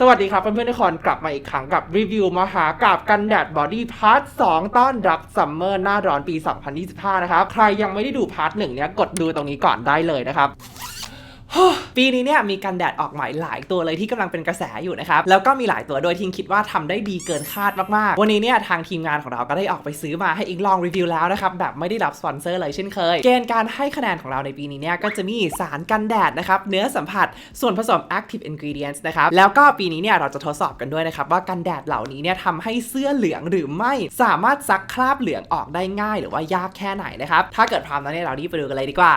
สวัสดีครับเพื่อนๆทุกคนกลับมาอีกครั้งกับรีวิวมหากาบกันแดดบอดี้พาร์ท 2 ต้อนรับซัมเมอร์หน้าร้อนปี 2025 นะครับ ใครยังไม่ได้ดูพาร์ทหนึ่งเนี้ยกดดูตรงนี้ก่อนได้เลยนะครับ ปีนี้เนี่ยมีกันแดดออกใหม่หลายตัวเลยที่กำลังเป็นกระแสอยู่นะครับ แล้วก็มีหลายตัวโดยทีมคิดว่าทำได้ดีเกินคาดมากๆ วันนี้เนี่ยทางทีมงานของเราก็ได้ออกไปซื้อมาให้อิงลองรีวิวแล้วนะครับ แบบไม่ได้รับสปอนเซอร์เลยเช่นเคย เกณฑ์การให้คะแนนของเราในปีนี้เนี่ยก็จะมีสารกันแดดนะครับ เนื้อสัมผัสส่วนผสม active ingredients นะครับ แล้วก็ปีนี้เนี่ยเราจะทดสอบกันด้วยนะครับว่ากันแดดเหล่านี้เนี่ยทำให้เสื้อเหลืองหรือไม่สามารถซักคราบเหลืองออกได้ง่าย หรือว่ายากแค่ไหนนะครับถ้าเกิดพร้อมแล้วเนี่ยเรารีบไปดูกันเลยดีกว่า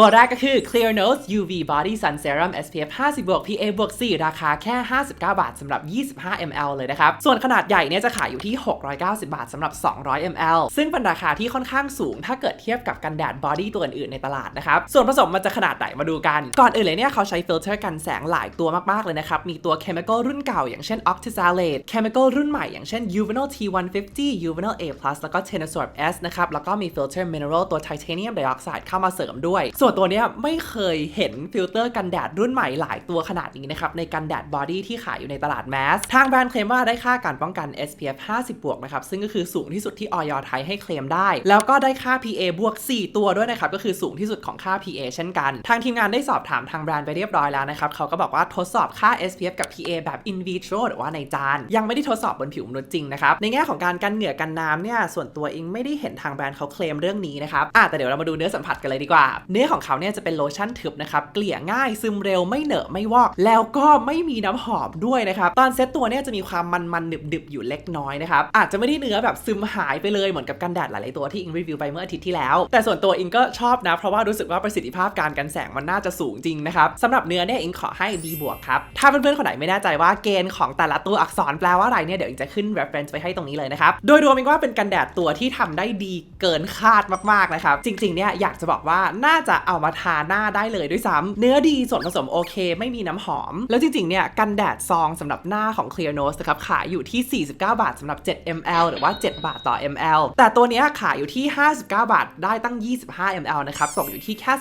ตัวแรกก็คือ Clear Nose UV Body Sun Serum SPF 50บวก PA บวก4ราคาแค่ 59 บาทสำหรับ 25 ml เลยนะครับ ส่วนขนาดใหญ่เนี่ยจะขายอยู่ที่ 690 บาทสำหรับ 200 ml ซึ่งเป็นราคาที่ค่อนข้างสูง ถ้าเกิดเทียบกับกันแดดบอดี้ตัวอื่นๆในตลาดนะครับ ส่วนผสมมันจะขนาดไหนมาดูกัน ก่อนอื่นเลยเนี่ยเขาใช้ฟิลเตอร์กันแสงหลายตัวมากๆเลยนะครับ มีตัว Chemical รุ่นเก่าอย่างเช่น Octisalate Chemical รุ่นใหม่อย่างเช่น Juvenil T150 Juvenil A+ แล้วก็ Tenasorb S นะครับ แล้วก็มีฟิลเตอร์ Mineral ตัว Titanium Dioxide เข้ามาเสริมด้วยส่วนตัวนี้ไม่เคยเห็นฟิลเตอร์กันแดดรุ่นใหม่หลายตัวขนาดนี้นะครับ ในกันแดดบอดี้ที่ขายอยู่ในตลาดแมส ทางแบรนด์เคลมว่าได้ค่าการป้องกัน SPF 50 บวกนะครับ ซึ่งก็คือสูงที่สุดที่ออยไทยให้เคลมได้ แล้วก็ได้ค่า PA บวก 4 ตัวด้วยนะครับ ก็คือสูงที่สุดของค่า PA เช่นกัน ทางทีมงานได้สอบถามทางแบรนด์ไปเรียบร้อยแล้วนะครับเขาก็บอกว่าทดสอบค่า SPF กับ PA แบบ in vitro หรือว่าในจาน ยังไม่ได้ทดสอบบนผิวมนุษย์จริงนะครับในแง่ของการกันเหงื่อกันน้ำเนี่ยส่วนตัวเองไม่ได้เห็นทางแบรนด์เขาเคลมเรื่องนี้นะครับอะแต่เดี๋ยวเรามาดูเนื้อสัมผัสกันเลยดีกว่าเนื้อของเขาเนี่ยจะเป็นโลชั่นทึบนะครับ เกลี่ยง่ายซึมเร็วไม่เหนอะไม่วอก แล้วก็ไม่มีน้ำหอมด้วยนะครับ ตอนเซตตัวเนี่ยจะมีความมันมันๆหนึบอยู่เล็กน้อยนะครับ อาจจะไม่ได้เนื้อแบบซึมหายไปเลยเหมือนกับกันแดดหลาย ๆ ตัวที่อิงรีวิวไปเมื่ออาทิตย์ที่แล้ว แต่ส่วนตัวอิงก็ชอบนะ เพราะว่ารู้สึกว่าประสิทธิภาพการกันแสงมันน่าจะสูงจริงนะครับสำหรับเนื้อเนี่ยอิงขอให้ B บวกครับถ้าเพื่อนๆคนไหนไม่แน่ใจว่าเกณฑ์ของแต่ละตัวอักษรแปลว่าอะไรเนี่ยเดี๋ยวอิงจะขึ้น reference ไปให้ตรงนี้เลยนะครับโดยรวมอิงว่าเป็นกันแดดตัวที่ทำได้ดีเกินคาดมากๆนะครับจริงๆเนี่ยอยากจะบอกว่าน่าจะเอามาทาหน้าได้เลยด้วยซ้ำเนื้อดีส่วนผสมโอเค ไม่มีน้ำหอม แล้วจริงๆเนี่ยกันแดดซองสำหรับหน้าของ Clear Nose นะครับขายอยู่ที่ 49 บาทสำหรับ 7 ml หรือว่า 7 บาทต่อ ml แต่ตัวนี้ขายอยู่ที่ 59 บาทได้ตั้ง 25 ml นะครับตกอยู่ที่แค่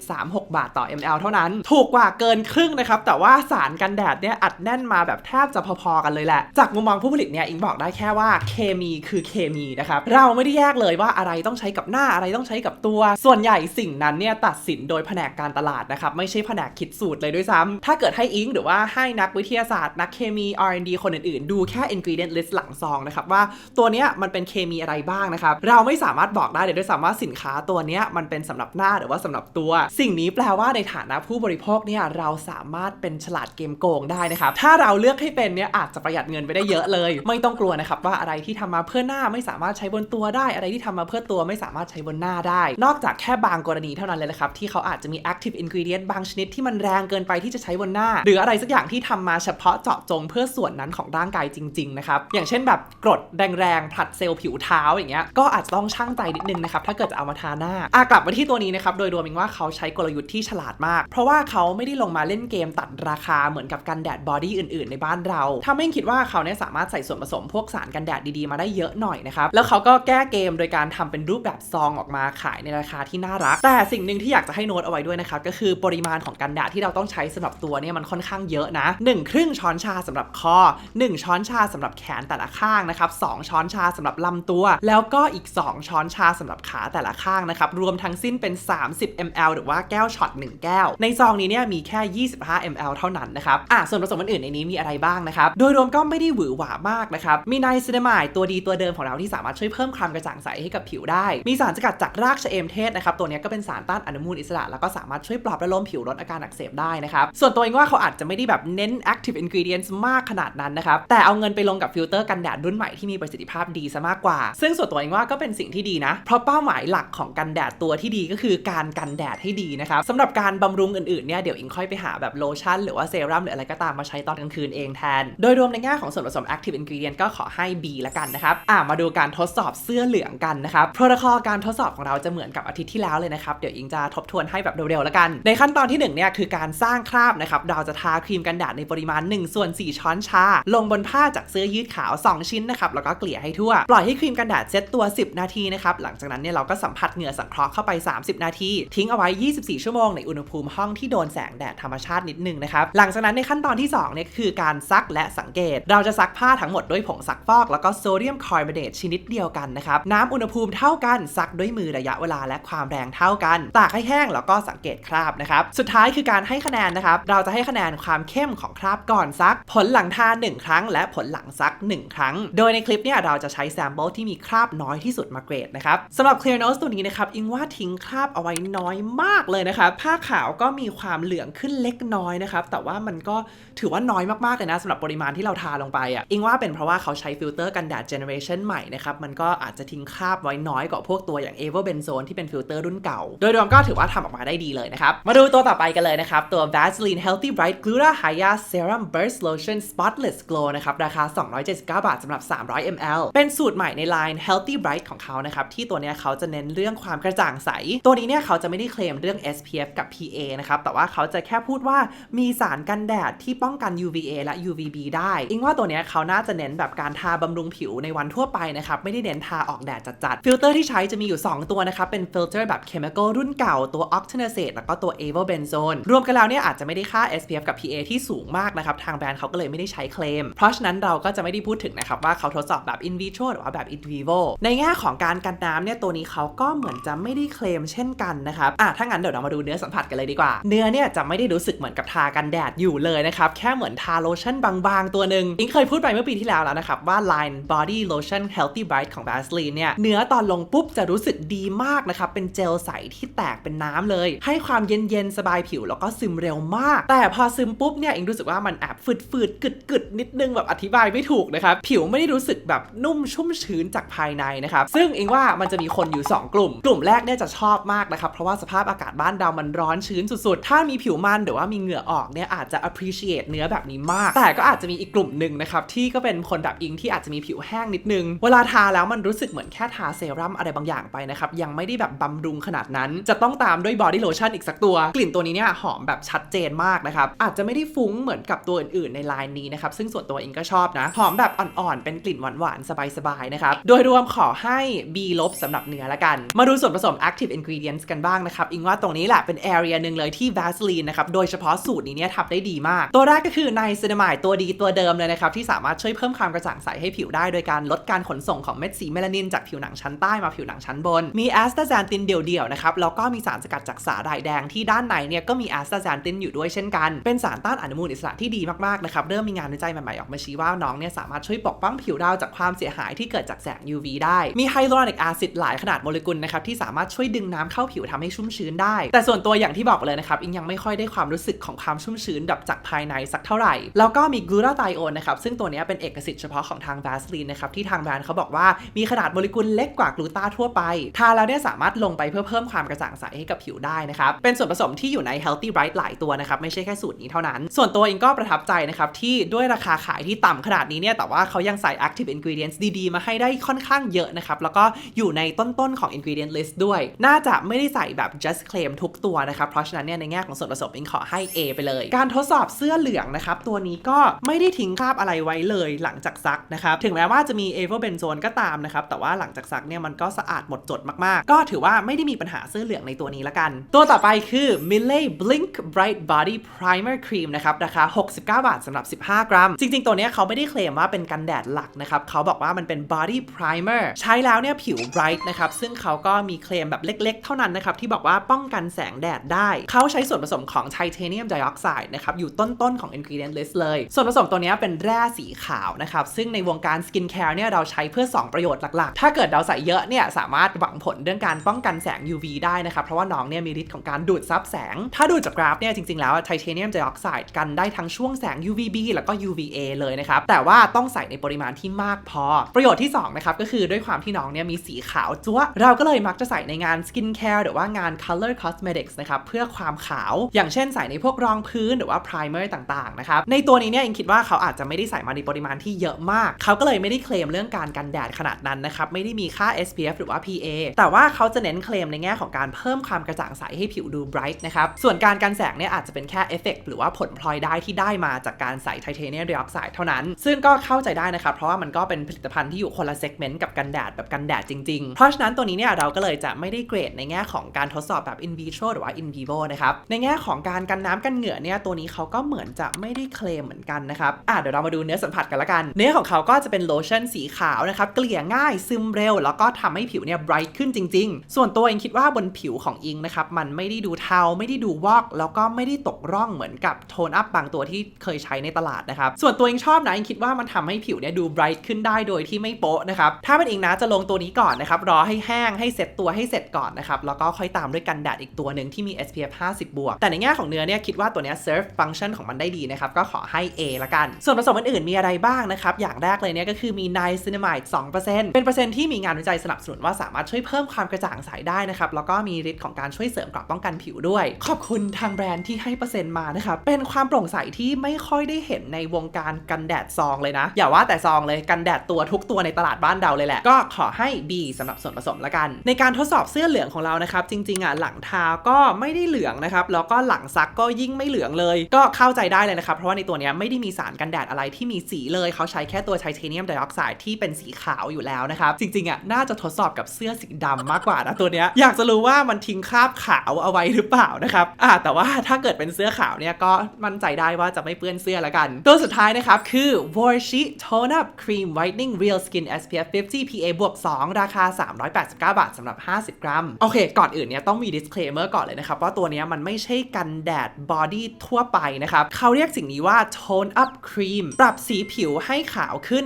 2.36 บาทต่อ ml เท่านั้น ถูกกว่าเกินครึ่งนะครับแต่ว่าสารกันแดดเนี่ยอัดแน่นมาแบบแทบจะพอๆกันเลยแหละ จากมุมมองผู้ผลิตเนี่ยอิงบอกได้แค่ว่าเคมีคือเคมีนะครับเราไม่ได้แยกเลยว่าอะไรต้องใช้กับหน้าอะไรต้องใช้กับตัว ส่วนใหญ่สิ่งนั้นเนี่ยตัดสินโดยแผนกการตลาดนะครับ ไม่ใช่แผนกคิดสูตรเลยด้วยซ้ำถ้าเกิดให้อิงหรือว่าให้นักวิทยาศาสตร์ นักเคมี R&D คนอื่นๆ ดูแค่ ingredient list หลังซองนะครับ ว่าตัวเนี้ยมันเป็นเคมีอะไรบ้างนะครับ เราไม่สามารถบอกได้เลยด้วยซ้ำว่าสินค้าตัวเนี้ยมันเป็นสำหรับหน้าหรือว่าสำหรับตัว สิ่งนี้แปลว่าในฐานะผู้บริโภคเนี่ยเราสามารถเป็นฉลาดเกมโกงได้นะครับถ้าเราเลือกให้เป็นเนี่ยอาจจะประหยัดเงินไปได้เยอะเลย ไม่ต้องกลัวนะครับว่าอะไรที่ทำมาเพื่อหน้าไม่สามารถใช้บนตัวได้ อะไรที่ทำมาเพื่อตัวไม่สามารถใช้บนหน้าได้ นอกจากแค่บางกรณีเท่านั้นเลยนะครับ ที่เขาอาจจะมี active ingredient บางชนิดที่มันแรงเกินไปที่จะใช้บนหน้า หรืออะไรสักอย่างที่ทำมาเฉพาะเจาะจงเพื่อส่วนนั้นของร่างกายจริง ๆ นะครับ อย่างเช่นแบบกรดแรงๆผลัดเซลล์ผิวเท้าอย่างเงี้ยก็อาจจะต้องช่างใจนิดนึงนะครับถ้าเกิดจะเอามาทาหน้าอะกลับมาที่ตัวนี้นะครับโดยรวมเองว่าเขาใช้กลยุทธ์ที่ฉลาดมาก เพราะว่าเขาไม่ได้ลงมาเล่นเกมตัดราคาเหมือนกับกันแดดบอดี้อื่น ๆ ในบ้านเราทำให้คิดว่าเขาเนี่ยสามารถใส่ส่วนผสมพวกสารกันแดดดีๆมาได้เยอะหน่อยนะครับแล้วเขาก็แก้เกมโดยการทำเป็นรูปแบบซองออกมาขายในราคาที่น่ารัก แต่สิ่งหนึ่งที่อยากจะให้โน้ตเอาไว้ด้วยนะครับก็คือปริมาณของกันดดที่เราต้องใช้สำหรับตัวเนี่ยมันค่อนข้างเยอะนะ1ครึ่งช้อนชาสำหรับคอ 1 ช้อนชาสำหรับแขนแต่ละข้างนะครับ2ช้อนชาสำหรับลำตัว แล้วก็อีก 2 ช้อนชาสำหรับขาแต่ละข้างนะครับรวมทั้งสิ้นเป็น 30 ml หรือว่าแก้วช็อต1แก้ว ในซองนี้เนี่ยมีแค่ 25 ml เท่านั้นนะครับอะส่วนผสมอื่นในนี้มีอะไรบ้างนะครับโดยรวมก็ไม่ได้หวือหวามากนะครับมีไนซินามายตัวดีตัวเดิมของเราที่สามารถช่วยเพิ่มความกระจ่างใสให้กับผิวได้ มีสารสกัดจากรากชะเอมเทศนะครับตัวนี้ก็เป็นสารต้านอนุมูลอิสระ แล้วก็สามารถช่วยปลอบประโลมผิวลดอาการอักเสบได้นะครับ ส่วนตัวเองว่าเขาอาจจะไม่ได้แบบเน้น active ingredients มากขนาดนั้นนะครับ แต่เอาเงินไปลงกับฟิลเตอร์กันแดดรุ่นใหม่ที่มีประสิทธิภาพดีซะมากกว่า ซึ่งส่วนตัวเองว่าก็เป็นสิ่งที่ดีนะ เพราะเป้าหมายหลักของกันแดดตัวที่ดีก็คือการกันแดดให้ดีนะครับสำหรับการบำรุงอื่นๆเนี่ยเดี๋ยวอิงค่อยไปหาแบบโลชั่นหรือว่าเซรั่มหรืออะไรก็ตามมาใช้ตอนกลางคืนเองแทน โดยรวมในแง่ของส่วนผสม active ingredient ก็ขอให้ B ละกันนะครับอะมาดูการทดสอบเสื้อเหลืองกันนะครับโปรโตคอลการทดสอบของเราจะเหมือนกับอาทิตย์ที่แล้วเลยนะครับเดี๋ยวอิงจะจะทบทวนให้แบบเร็วๆแล้วกัน ในขั้นตอนที่1เนี่ยคือการสร้างคราบนะครับเราจะทาครีมกันแดดในปริมาณ1ส่วน4ช้อนชา ลงบนผ้าจากเสื้อยืดขาว 2 ชิ้นนะครับแล้วก็เกลี่ยให้ทั่ว ปล่อยให้ครีมกันแดดเซตตัว 10 นาทีนะครับหลังจากนั้นเนี่ยเราก็สัมผัสเหงื่อสังเคราะห์เข้าไป 30 นาที ทิ้งเอาไว้ 24 ชั่วโมงในอุณหภูมิห้องที่โดนแสงแดดธรรมชาตินิดนึงนะครับหลังจากนั้นในขั้นตอนที่2เนี่ยคือการซักและสังเกต เราจะซักผ้าทั้งหมดด้วยผงซักฟอก แล้วก็โซเดียมคาร์บอเนตชนิดเดียวกันนะครับน้ำอุณหภูมิเท่ากันซักด้วยมือระยะเวลาและความแรงเท่ากันตากให้แห้งแล้วก็สังเกตคราบนะครับ สุดท้ายคือการให้คะแนนนะครับ เราจะให้คะแนนความเข้มของคราบก่อนซัก ผลหลังทาน 1 ครั้ง และผลหลังซัก 1 ครั้ง โดยในคลิปเนี่ยเราจะใช้แซมเปิลที่มีคราบน้อยที่สุดมาเกรดนะครับสำหรับ Clear Nose ตัวนี้นะครับอิงว่าทิ้งคราบเอาไว้น้อยมากเลยนะครับผ้าขาวก็มีความเหลืองขึ้นเล็กน้อยนะครับแต่ว่ามันก็ถือว่าน้อยมากๆเลยนะสำหรับปริมาณที่เราทาลงไปอะอิงว่าเป็นเพราะว่าเขาใช้ฟิลเตอร์กันแดดเจเนอเรชันใหม่นะครับมันก็อาจจะทิ้งคราบไว้น้อยกว่าพวกตัวอย่าง e v e r b e n z o n e ที่เป็นฟิลเตอร์รุ่นเก่า โดยรวมก็ถือว่าทำออกมาได้ดีเลยนะครับ มาดูตัวต่อไปกันเลยนะครับ ตัว Vaseline Healthy Bright Glutathione Serum Burst Lotion Spotless Glow นะครับ ราคา 279 บาทสำหรับ 300 ml เป็นสูตรใหม่ในไลน์ Healthy Bright ของเขานะครับ ที่ตัวเนี้ยเขาจะเน้นเรื่องความกระจ่างใส ตัวนี้เนี่ยเขาจะไม่ได้เคลมเรื่อง SPF กับ PA นะครับ แต่ว่าเขาจะแค่พูดว่ามีสารกันแดดที่ป้องกัน UVA และ UVB ได้ อิงว่าตัวเนี้ยเขาน่าจะเน้นแบบการทาบำรุงผิวในวันทั่วไปนะครับ ไม่ได้เน้นทาออกแดดจัดๆ ฟิลเตอร์ที่ใช้จะมีอยู่ 2 ตัวนะครับ เป็นฟิลเตอร์แบบ Chemical รุ่นเก่าตัว Octanacate แล้วก็ตัว a v o b e n z o n e รวมกันแล้วเนี่ยอาจจะไม่ได้ค่า SPF กับ PA ที่สูงมากนะครับ ทางแบรนด์เขาก็เลยไม่ได้ใช้เคลม เพราะฉะนั้นเราก็จะไม่ได้พูดถึงนะครับว่าเขาทดสอบแบบ in vitro หรือว่าแบบ in vivo ในแง่ของการกันน้ำเนี่ยตัวนี้เขาก็เหมือนจะไม่ได้เคลมเช่นกันนะครับอะถ้างั้นเดี๋ยวเรามาดูเนื้อสัมผัสกันเลยดีกว่า เนื้อเนี่ยจะไม่ได้รู้สึกเหมือนกับทากันแดดอยู่เลยนะครับแค่เหมือนทาโลชั่นบางๆ ตัวหนึ่งอิงเคยพูดไปเมื่อปีที่แล้วแล้วนะครับว่า line body lotion healthy bright ของ Vaseline เนี่ยเนื้อตอนลงปุ๊บจะรู้สึกดีมากนะครับเป็นเจลใสที่แตกเป็นน้ำเลย ให้ความเย็นๆ สบายผิวแล้วก็ซึมเร็วมาก แต่พอซึมปุ๊บเนี่ยอิงรู้สึกว่ามันแอบฝืดๆกึดๆนิดนึงแบบอธิบายไม่ถูกนะครับผิวไม่ได้รู้สึกแบบนุ่มชุ่มชื้นจากภายในนะครับซึ่งอิงว่ามันจะมีคนอยู่ 2 กลุ่ม กลุ่มแรกเนี่ยจะชอบมากนะครับเพราะว่าสภาพอากาศบ้านเรามันร้อนชื้นสุดๆ ถ้ามีผิวมันหรือว่ามีเหงื่อออกเนี่ยอาจจะ appreciate เนื้อแบบนี้มาก แต่ก็อาจจะมีอีกกลุ่มหนึ่งนะครับที่ก็เป็นคนแบบอิงที่อาจจะมีผิวแห้งนิดนึง เวลาทาแล้วมันรู้สึกเหมือนแค่ทาเซรั่มอะไรบางอย่างไปนะครับยังไม่ได้แบบบำรุงขนาดนั้นจะต้องตามด้วยบอดี้โลชั่นอีกสักตัว กลิ่นตัวนี้เนี่ยหอมแบบชัดเจนมากนะครับ อาจจะไม่ได้ฟุ้งเหมือนกับตัวอื่นๆในไลน์นี้นะครับ ซึ่งส่วนตัวเองก็ชอบนะ หอมแบบอ่อนๆ เป็นกลิ่นหวานๆ สบายๆ นะครับ โดยรวมขอให้ B ลบสำหรับเนื้อละกัน มาดูส่วนผสม active ingredients กันบ้างนะครับ อิงว่าตรงนี้แหละเป็น area หนึ่งเลยที่ Vaseline นะครับ โดยเฉพาะสูตรนี้เนี่ยทำได้ดีมาก ตัวแรกก็คือไนซินามายตัวดีตัวเดิมเลยนะครับที่สามารถช่วยเพิ่มความกระจ่างใสให้ผิวได้โดยการลดการขนส่งของเม็ดสีเมลานินจากผิวหนังชั้นใต้มาผิวหนังชั้นบน มีแอสตาแซนตินเดี่ยวๆนะครับแล้วก็มีสารสกัดจากสาหร่ายแดงที่ด้านในเนี่ยก็มีแอสตาแซนตินอยู่ด้วยเช่นกัน เป็นสารต้านอนุมูลอิสระที่ดีมากๆนะครับ เริ่มมีงานวิจัยใหม่ๆออกมาชี้ว่าน้องเนี่ยสามารถช่วยปกป้องผิวเราจากความเสียหายที่เกิดจากแสง UV ได้ มีไฮโลรอนิกแอซิดหลายขนาดโมเลกุลนะครับที่สามารถช่วยดึงน้ำเข้าผิวทำให้ชุ่มชื้นได้ แต่ส่วนตัวอย่างที่บอกเลยนะครับอิงยังไม่ค่อยได้ความรู้สึกของความชุ่มชื้นแบบจากภายในสักเท่าไหร่ แล้วก็มีกลูตาไทโอนนะครับซึ่งตัวนี้เป็นเอกสิทธิ์เฉพาะของทาง Vaseline นะครับที่ทางแบรนด์เขาบอกว่ามีขนาดโมเลกุลเล็กกว่ากลูตาทั่วไปทาแล้วเนี่ยสามารถลงไปเพื่อเพิ่มความกระจ่างใสให้กับผิวได้นะครับ เป็นส่วนผสมที่อยู่ใน Healthy Bright หลายตัวนะครับ ไม่ใช่แค่สูตรนี้เท่านั้น ส่วนตัวเองก็ประทับใจนะครับ ที่ด้วยราคาขายที่ต่ำขนาดนี้เนี่ยแต่ว่าเขายังใส่ active ingredients ดีๆ มาให้ได้ค่อนข้างเยอะนะครับ แล้วก็อยู่ในต้นๆของ ingredient list ด้วย น่าจะไม่ได้ใส่แบบ just claim ทุกตัวนะครับ เพราะฉะนั้นเนี่ยในแง่ของส่วนผสมเองขอให้ A ไปเลย การทดสอบเสื้อเหลืองนะครับตัวนี้ก็ไม่ได้ทิ้งคราบอะไรไว้เลยหลังจากซักนะครับถึงแม้ว่าจะมี a v o b e n z o n e ก็ตามนะครับแต่ว่าหลังจากซักเนี่ยมันก็สะอาดหมดจดมากๆ ก็ถือว่าไม่ได้มีปัญหาเสื้อเหลืองในตัวนี้ละกัน ตัวต่อไปคือ Mille Blink Bright Body Primer Cream นะครับ ราคา 69 บาทสำหรับ 15 กรัม จริง ๆ ตัวนี้เขาไม่ได้เคลมว่าเป็นกันแดดหลักนะครับ เขาบอกว่ามันเป็น Body Primer ใช้แล้วเนี่ยผิว bright นะครับ ซึ่งเขาก็มีเคลมแบบเล็ก ๆ เท่านั้นนะครับ ที่บอกว่าป้องกันแสงแดดได้ เขาใช้ส่วนผสมของไทเทเนียมไดออกไซด์นะครับ อยู่ต้น ๆ ของ ingredient list เลย ส่วนผสมตัวนี้เป็นแร่สีขาวนะครับ ซึ่งในวงการสกินแคร์เนี่ยเราใช้เพื่อ 2 ประโยชน์หลัก ๆ ถ้าเกิดเราใส่เยอะเนี่ยสามารถหวังผลเรื่องการป้องกันแสง UV ได้นะครับเพราะว่าน้องเนี่ยมีฤทธิ์ของการดูดซับแสง ถ้าดูจากกราฟเนี่ยจริงๆแล้วไทเทเนียมไดออกไซด์กันได้ทั้งช่วงแสง UVB แล้วก็ UVA เลยนะครับ แต่ว่าต้องใส่ในปริมาณที่มากพอ ประโยชน์ที่2นะครับก็คือด้วยความที่น้องเนี่ยมีสีขาวจั๊วเราก็เลยมักจะใส่ในงานสกินแคร์หรือว่างาน color cosmetics นะครับเพื่อความขาว อย่างเช่นใส่ในพวกรองพื้นหรือว่า primer ต่างๆนะครับในตัวนี้เนี่ยเองคิดว่าเขาอาจจะไม่ได้ใส่มาในปริมาณที่เยอะมาก เขาก็เลยไม่ได้เคลมเรื่องการกันแดดขนาดนั้นนะครับไม่ได้มีค่า SPF หรือว่า PA แต่ว่าเขาจะเน้นเคลมในแง่ของการเพิ่มพิ่มความกระจ่างใสให้ผิวดู bright นะครับ ส่วนการกันแสงเนี่ยอาจจะเป็นแค่เอฟเฟกหรือว่าผลพลอยได้ที่ได้มาจากการใส่ไทเทเนียมไดออกไซด์เท่านั้น ซึ่งก็เข้าใจได้นะครับ เพราะว่ามันก็เป็นผลิตภัณฑ์ที่อยู่คนละเซกเมนต์กับกันแดดแบบกันแดดจริงๆ เพราะฉะนั้นตัวนี้เนี่ยเราก็เลยจะไม่ได้เกรดในแง่ของการทดสอบแบบ in vitro หรือว่า in vivo นะครับ ในแง่ของการกันน้ำกันเหงื่อเนี่ยตัวนี้เขาก็เหมือนจะไม่ได้เคลมเหมือนกันนะครับอะเดี๋ยวเรามาดูเนื้อสัมผัสกันละกัน เนื้อของเขาก็จะเป็นโลชั่นสีขาวนะครับ เกลี่ยง่ายซึมเร็ว แล้วก็ทำให้ผิวเนี่ย bright ขึ้นจริง ๆ ส่วนตัวเองคิดว่าบนผิวของอิงนะครับ มันไม่ได้ดูเทาไม่ได้ดูวอก แล้วก็ไม่ได้ตกร่องเหมือนกับโทนอัพบางตัวที่เคยใช้ในตลาดนะครับ ส่วนตัวเองชอบนะเองคิดว่ามันทำให้ผิวเนี่ยดู bright ขึ้นได้โดยที่ไม่โป๊ะนะครับ ถ้าเป็นเองนะจะลงตัวนี้ก่อนนะครับ รอให้แห้งให้เซ็ตตัวให้เสร็จก่อนนะครับ แล้วก็ค่อยตามด้วยกันแดดอีกตัวหนึ่งที่มี SPF 50 บวก แต่ในแง่ของเนื้อเนี่ยคิดว่าตัวเนี้ย serve function ของมันได้ดีนะครับก็ขอให้ A ละกัน ส่วนผสมอื่นๆมีอะไรบ้างนะครับอย่างแรกเลยเนี่ยก็คือมี niacinamide 2%เป็นเปอร์เซ็นต์ที่มีงานวิจัยสนับสนุนว่าสามารถช่วยเพิ่มความกระจ่างใสได้นะครับแล้วก็มีฤทธิ์ของการช่วยเสริมเกราะป้องกันผิวด้วย ขอบคุณทางแบรนด์ที่ให้เปอร์เซ็นต์มานะครับเป็นความโปร่งใสที่ไม่ค่อยได้เห็นในวงการกันแดดซองเลยนะ อย่าว่าแต่ซองเลยกันแดดตัวทุกตัวในตลาดบ้านเราเลยแหละ ก็ขอให้ B สำหรับส่วนผสมละกัน ในการทดสอบเสื้อเหลืองของเรานะครับ จริงๆอะหลังทาก็ไม่ได้เหลืองนะครับ แล้วก็หลังซักก็ยิ่งไม่เหลืองเลย ก็เข้าใจได้เลยนะครับ เพราะว่าในตัวนี้ไม่ได้มีสารกันแดดอะไรที่มีสีเลย เขาใช้แค่ตัวไทเทเนียมไดออกไซด์ที่เป็นสีขาวอยู่แล้วนะครับ จริงๆอะน่าจะทดสอบกับเสื้อสีดำมากกว่านะตัวเนี้ยอยากจะรู้ว่ามันทิ้งคราบขาวเอาไว้หรือเปล่านะครับอ่าแต่ว่าถ้าเกิดเป็นเสื้อขาวเนี่ยก็มั่นใจได้ว่าจะไม่เปื้อนเสื้อละกัน ตัวสุดท้ายนะครับ คือ w a r s h i Tone Up Cream Whitening Real Skin SPF 50 PA บวก2ราคา 389 บาทสำหรับ 50 กรัม โอเค ก่อนอื่นเนี่ยต้องมี disclaimer ก่อนเลยนะครับ ว่าตัวเนี้ยมันไม่ใช่กันแดดบอดี้ทั่วไปนะครับ เขาเรียกสิ่งนี้ว่า Tone Up Cream ปรับสีผิวให้ขาวขึ้น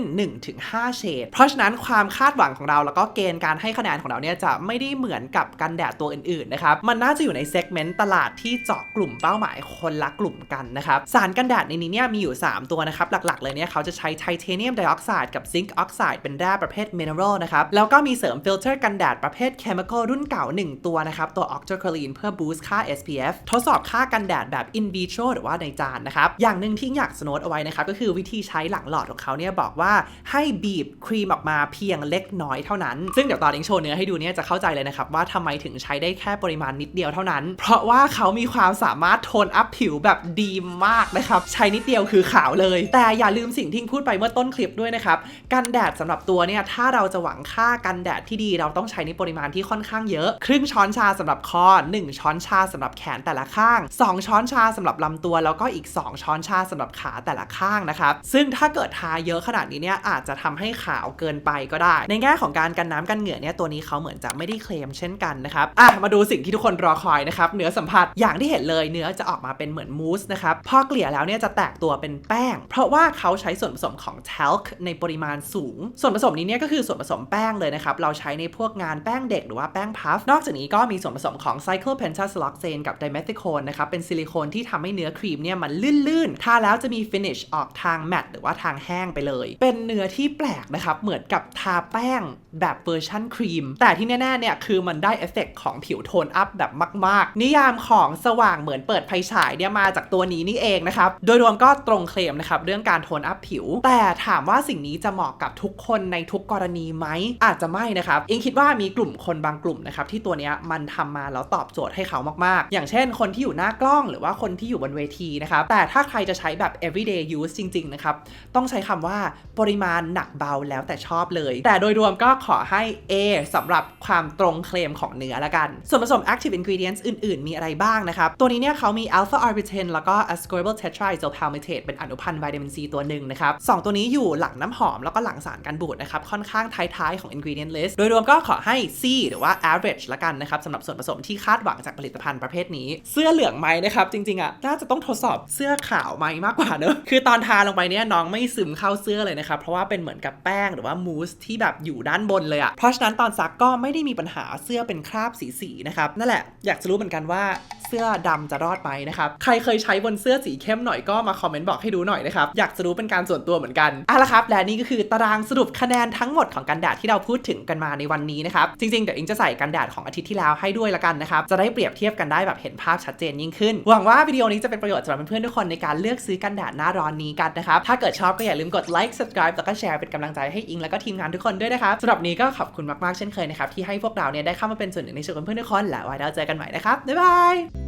1-5 เฉดเพราะฉะนั้นความคาดหวังของเราแล้วก็เกณฑ์การให้คะแนนของเราเนี่ยจะไม่ได้เหมือนกับกันแดดตัวอื่นๆนะครับมันน่าจะอยู่ในเซกเมนต์ตลาดที่เจาะกลุ่มเป้าหมายคนละกลุ่มกันนะครับสารกันแดดในนี้เนี่ยมีอยู่ 3 ตัวนะครับหลักๆ เลยเนี่ยเขาจะใช้ไทเทเนียมไดออกไซด์กับซิงค์ออกไซด์เป็นแร่ประเภทมินเนอรัลนะครับแล้วก็มีเสริมฟิลเตอร์กันแดดประเภทเคมีคอลรุ่นเก่า 1 ตัวนะครับตัวออกโ c คลีนเพื่อบูสต์ค่า SPF ทดสอบค่ากันแดดแบบ in vitro หรือว่าในจานนะครับอย่างหนึ่งที่อยากสโนตเอาไว้นะครับก็คือวิธีใช้หลังหลอดของเขาเนี่ยบอกว่าให้บีบครีมออกมาเพียงเล็กน้อยเท่านั้น ซึ่งเดี๋ยวตอนเองโชว์เนื้อให้ดูเนี่ยจะเข้าใจเลยนะครับว่าทำไมถึงใช้ได้แค่ปริมาณนิดเดียวเท่านั้น เพราะว่าเขามีความสามารถโทนอัพผิวแบบดีมากนะครับ ใช้นิดเดียวคือขาวเลย แต่อย่าลืมสิ่งที่พูดไปเมื่อต้นคลิปด้วยนะครับ กันแดดสำหรับตัวเนี่ย ถ้าเราจะหวังค่ากันแดดที่ดีเราต้องใช้ในปริมาณที่ค่อนข้างเยอะ ครึ่งช้อนชาสำหรับคอ 1 ช้อนชาสำหรับแขนแต่ละข้าง 2 ช้อนชาสำหรับลำตัว แล้วก็อีก 2 ช้อนชาสำหรับขาแต่ละข้างนะครับ ซึ่งถ้าเกิดทาเยอะขนาดนี้เนี่ยอาจจะทำให้ขาวเกินไปก็ได้ ในแง่ของการกันน้ำกันเหงื่อเนี่ยตัวนี้เขาเหมือนจะไม่ได้เคลมเช่นกันนะครับอะมาดูสิ่งที่ทุกคนรอคอยนะครับเนื้อสัมผัสอย่างที่เห็นเลยเนื้อจะออกมาเป็นเหมือนมูสนะครับพอเกลี่ยแล้วเนี่ยจะแตกตัวเป็นแป้ง เพราะว่าเขาใช้ส่วนผสมของ talc ในปริมาณสูง ส่วนผสมนี้เนี่ยก็คือส่วนผสมแป้งเลยนะครับเราใช้ในพวกงานแป้งเด็กหรือว่าแป้งพัฟนอกจากนี้ก็มีส่วนผสมของ cyclopentasiloxane กับ dimethicone นะครับเป็นซิลิโคนที่ทำให้เนื้อครีมเนี่ยมันลื่นๆทาแล้วจะมี finish ออกทางแมตต์หรือว่าทางแห้งไปเลย เป็นเนื้อที่แปลกนะครับเหมือนกับทาแป้งแบบเวอร์ชั่นครีม แต่ที่แน่ๆเนี่ยคือมันได้เอฟเฟกของผิวโทนอัพแบบมาก ๆ นิยามของสว่างเหมือนเปิดไฟฉายเนี่ยมาจากตัวนี้นี่เองนะครับ โดยรวมก็ตรงเคลมนะครับเรื่องการโทนอัพผิว แต่ถามว่าสิ่งนี้จะเหมาะกับทุกคนในทุกกรณีไหม อาจจะไม่นะครับเองคิดว่ามีกลุ่มคนบางกลุ่มนะครับที่ตัวเนี้ยมันทำมาแล้วตอบโจทย์ให้เขามาก ๆ อย่างเช่น คนที่อยู่หน้ากล้องหรือว่าคนที่อยู่บนเวทีนะครับ แต่ถ้าใครจะใช้แบบ everyday use จริง ๆ นะครับ ต้องใช้คำว่าปริมาณหนักเบาแล้วแต่ชอบเลย แต่โดยรวมก็ขอให้ A สำหรับความตรงเคลมของเนื้อละกันส่วนผสม active ingredients อื่น ๆ มีอะไรบ้างนะครับ ตัวนี้เนี่ยเขามี alpha arbutin แล้วก็ ascorbyl tetraisyl palmitate เป็นอนุพันธ์วิตามินซีตัวหนึ่งนะครับสองตัวนี้อยู่หลังน้ำหอมแล้วก็หลังสารกันบูดนะครับ ค่อนข้างท้าย ๆ ของ ingredient list โดยรวมก็ขอให้ C หรือว่า average ละกันนะครับสำหรับส่วนผสมที่คาดหวังจากผลิตภัณฑ์ประเภทนี้ เสื้อเหลืองไหมนะครับจริง ๆ อะน่าจะต้องทดสอบเสื้อขาวไหมมากกว่าเนอะคือตอนทาลงไปเนี่ยน้องไม่ซึมเข้าเสื้อเลยนะครับเพราะว่าเป็นเหมือนกับแป้งหรือว่ามูสที่แบบอยู่ด้านบนเลยอะเพราะฉะนั้นตอนซักก็ไม่ได้มีปัญหาเสื้อเป็นคราบสีๆนะครับนั่นแหละอยากจะรู้เหมือนกันว่าเสื้อดำจะรอดไหมนะครับ ใครเคยใช้บนเสื้อสีเข้มหน่อยก็มาคอมเมนต์บอกให้ดูหน่อยนะครับ อยากจะรู้เป็นการส่วนตัวเหมือนกันเอาละครับ และนี่ก็คือตารางสรุปคะแนนทั้งหมดของกันแดดที่เราพูดถึงกันมาในวันนี้นะครับ จริงๆ เดี๋ยวอิงจะใส่กันแดดของอาทิตย์ที่แล้วให้ด้วยละกันนะครับ จะได้เปรียบเทียบกันได้แบบเห็นภาพชัดเจนยิ่งขึ้น หวังว่าวิดีโอนี้จะเป็นประโยชน์สำหรับเพื่อนๆทุกคนในการเลือกซื้อกันแดดหน้าร้อนนี้กันนะครับ ถ้าเกิดชอบก็อย่าลืมกดไลค์ subscribe แล้วก็แชร์เป็นกำลังใจให้อิงแล้วก็ทีมงานทุกคนด้วยนะครับสำหรับนี้ก็ขอบคุณมากๆเช่นเคยนะครับที่ให้พวกเราเนี่ยได้เข้ามาเป็นส่วนหนึ่งในชีวิตเพื่อนๆทุกคนและไว้เราเจอกันใหม่นะครับบ๊ายบาย